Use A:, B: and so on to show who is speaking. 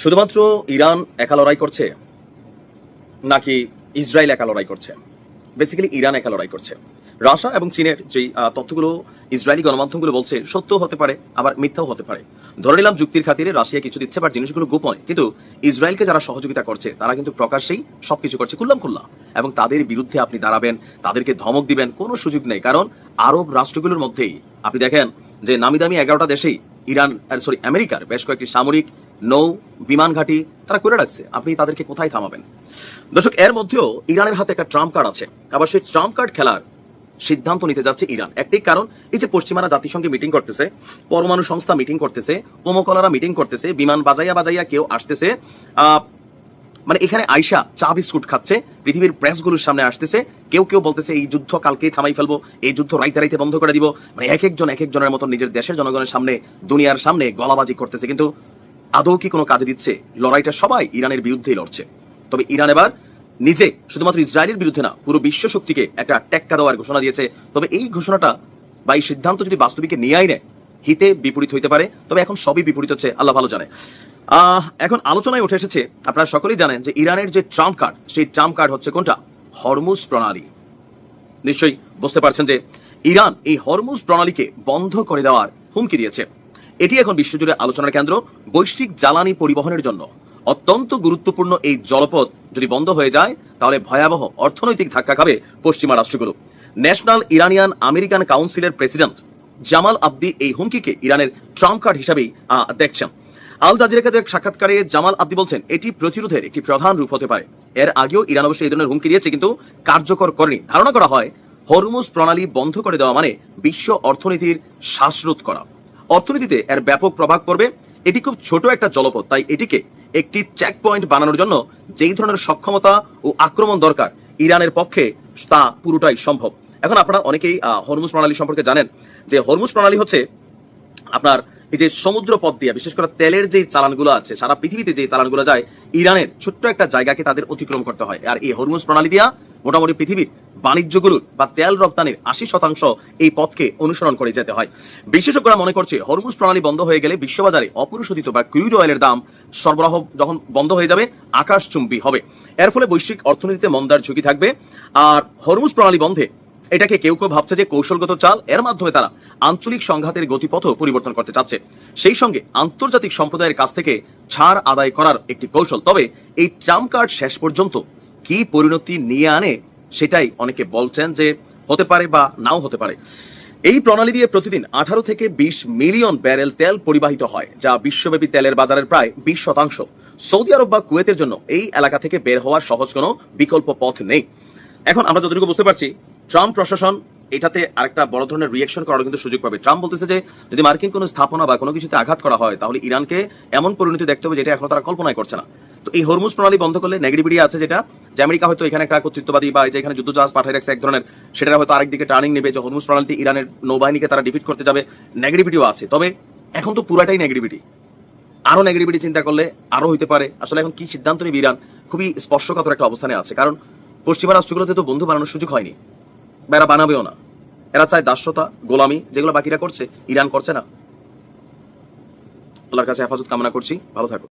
A: শুধুমাত্র ইরান একা লড়াই করছে, নাকি ইসরায়েল একা লড়াই করছে? বেসিক্যালি ইরান একা লড়াই করছে। রাশিয়া এবং চীনের যেই তথ্যগুলো, ইসরায়েলি গণমাধ্যমগুলো বলছে সত্য হতে পারে, আবার মিথ্যাও হতে পারে। ধরে নিলাম, যুক্তির খাতিরে রাশিয়া কিছু দিচ্ছে বা জিনিসগুলো গোপনে, কিন্তু ইসরায়েলকে যারা সহযোগিতা করছে, তারা কিন্তু প্রকাশ্যেই সবকিছু করছে খুল্লাম খুল্লা। এবং তাদের বিরুদ্ধে আপনি দাঁড়াবেন, তাদেরকে ধমক দিবেন, কোনো সুযোগ নেই। কারণ আরব রাষ্ট্রগুলোর মধ্যেই, আপনি দেখেন যে নামি দামি এগারোটা দেশেই ইরান সরি আমেরিকার বেশ কয়েকটি সামরিক নৌ, বিমান ঘাঁটি, তারা করে রাখছে। আপনি তাদেরকে কোথায় থামাবেন? দর্শক, এর মধ্যেও ইরানের হাতে একটা ট্রাম্প কার্ড আছে। আবার সেই ট্রাম্প কার্ড খেলার সিদ্ধান্ত নিতে যাচ্ছে ইরান। একটাই কারণ, এই যে পশ্চিমারা জাতিসংঘে মিটিং করতেছে, পরমাণু সংস্থা মিটিং করতেছে কোমকলারা মিটিং করতেছে, বিমান বাজাইয়া বাজাইয়া কেউ আসতেছে মানে এখানে আয়সা চা বিস্কুট খাচ্ছে, পৃথিবীর প্রেসগুলোর সামনে আসতেছে, কেউ কেউ বলতেছে, এই যুদ্ধ কালকেই থামাই ফেলব, এই যুদ্ধ রাইতে রাইতে বন্ধ করে দিব। মানে এক একজন, এক একজনের মতো নিজের দেশের জনগণের সামনে, দুনিয়ার সামনে গলাবাজি করতেছে। কিন্তু আদৌ কি কোনো কাজে দিচ্ছে? লড়াইটা সবাই ইরানের বিরুদ্ধেই লড়ছে। তবে ইরান এবার নিজে শুধুমাত্র ইসরায়েলের বিরুদ্ধে না, পুরো বিশ্ব শক্তিকে একটা টেক্কা দেওয়ার ঘোষণা দিয়েছে। তবে এই ঘোষণাটা বা এই সিদ্ধান্ত যদি বাস্তবিকে নিয়ে আইনে হিতে বিপরীত হইতে পারে। তবে এখন সবই বিপরীত হচ্ছে, আল্লাহ ভালো জানে। এখন আলোচনায় উঠে এসেছে, আপনারা সকলেই জানেন যে ইরানের যে ট্রাম্প কার্ড, সেই ট্রাম্প কার্ড হচ্ছে কোনটা? হরমুজ প্রণালী। নিশ্চয়ই বুঝতে পারছেন যে ইরান এই হরমুজ প্রণালীকে বন্ধ করে দেওয়ার হুমকি দিয়েছে। এটি এখন বিশ্বজুড়ে আলোচনার কেন্দ্র। বৈশ্বিক জ্বালানি পরিবহনের জন্য অত্যন্ত গুরুত্বপূর্ণ এই জলপথ যদি বন্ধ হয়ে যায়, তাহলে ভয়াবহ অর্থনৈতিক ধাক্কা খাবে পশ্চিমা রাষ্ট্রগুলো। ন্যাশনাল ইরানিয়ান আমেরিকান কাউন্সিলের প্রেসিডেন্ট জামাল আব্দি এই হুমকিকে ইরানের ট্রাম্প কার্ড হিসাবেই দেখছেন। আল জাজিরাকে এক সাক্ষাৎকারে জামাল আব্দি বলছেন, এটি প্রতিরোধের একটি প্রধান রূপ হতে পারে। এর আগেও ইরান অবশ্যই এই ধরনের হুমকি দিয়েছে, কিন্তু কার্যকর করেনি। ধারণা করা হয়, হরমুজ প্রণালী বন্ধ করে দেওয়া মানে বিশ্ব অর্থনীতির শ্বাসরোধ করা। অর্থনীতিতে এর ব্যাপক প্রভাব পড়বে। এটি খুব ছোট একটা জলপথ, তাই এটিকে একটি চেক পয়েন্ট বানানোর জন্য যেই ধরনের সক্ষমতা ও আক্রমণ দরকার ইরানের পক্ষে, তা পুরোটাই সম্ভব। এখন আপনারা অনেকেই হরমুজ প্রণালী সম্পর্কে জানেন যে হরমুজ প্রণালী হচ্ছে আপনার এই যে সমুদ্র পথ দিয়ে, বিশেষ করে তেলের যে চালানগুলো আছে, সারা পৃথিবীতে যে চালানগুলো যায়, ইরানের ছোট্ট একটা জায়গাকে তাদের অতিক্রম করতে হয়। আর এই হরমুজ প্রণালী দিয়া মোটামুটি পৃথিবীর বাণিজ্যগুলোর বা তেল রপ্তানির আশি শতাংশ এই পথকে অনুসরণ করে যেতে হয়। বিশেষজ্ঞরা মনে করছে, হরমুজ প্রণালী বন্ধ হয়ে গেলে বিশ্ববাজারে অপরিশোধিত বা ক্রুড অয়েলের দাম সরবরাহ যখন বন্ধ হয়ে যাবে, আকাশচুম্বী হবে। এর ফলে বৈশ্বিক অর্থনীতিতে মন্দার ঝুঁকি থাকবে। আর হরমুজ প্রণালী বন্ধে এটাকে কেউ কেউ ভাবছে যে কৌশলগত চাল, এর মাধ্যমে তারা আঞ্চলিক সংঘাতের গতিপথও পরিবর্তন করতে চাচ্ছে। সেই সঙ্গে আন্তর্জাতিক সম্প্রদায়ের কাছ থেকে ছাড় আদায় করার একটি কৌশল। তবে এই ট্রাম্প কার্ড শেষ পর্যন্ত কি পরিণতি নিয়ে আনে সেটাই অনেকে বলছেন যে হতে পারে বা নাও হতে পারে। এই প্রণালী দিয়ে প্রতিদিন আঠারো থেকে বিশ মিলিয়ন ব্যারেল তেল পরিবাহিত হয়, যা বিশ্বব্যাপী তেলের বাজারের প্রায় বিশ শতাংশ। সৌদি আরব বা কুয়েতের জন্য এই এলাকা থেকে বের হওয়ার সহজ কোনো বিকল্প পথ নেই। এখন আমরা যতটুকু বুঝতে পারছি ট্রাম্প প্রশাসন এটাতে আরেকটা বড় ধরনের রিয়েকশন করার কিন্তু সুযোগ পাবে। ট্রাম্প বলতেছে যে, যদি মার্কিন কোনো স্থাপনা বা কোনো কিছুতে আঘাত করা হয়, তাহলে ইরানকে এমন পরিণতি দেখতে হবে যেটা এখন তারা কল্পনাই করছে না। তো এই হরমুজ প্রণালী বন্ধ করলে নেগেটিভিটি আছে যেটা, যে আমেরিকা হয়তো এখানে একটা কর্তৃত্ববাদী বা যে এখানে যুদ্ধজাহাজ পাঠায় রাখছে এক ধরনের সেটা হয়তো আরেকদিকে টার্নিং নেবে যে হরমুজ প্রণালীতে ইরানের নৌবাহিনীকে তারা ডিফিট করতে যাবে। নেগেটিভিটিও আছে। তবে এখন তো পুরাটাই নেগেটিভিটি আরও নেগেটিভিটি চিন্তা করলে আরও হইতে পারে। আসলে এখন কি সিদ্ধান্ত নেবে ইরান? খুবই স্পর্শকাতর একটা অবস্থানে আছে। কারণ পশ্চিমা রাষ্ট্রগুলোতে তো বন্ধু বানানোর সুযোগ হয়নি। বা এরা বানাবেও না। এরা চায় দাস্যতা, গোলামি, যেগুলো বাকিরা করছে, ইরান করছে না। আল্লাহর কাছে হেফাজত কামনা করছি। ভালো থাকো।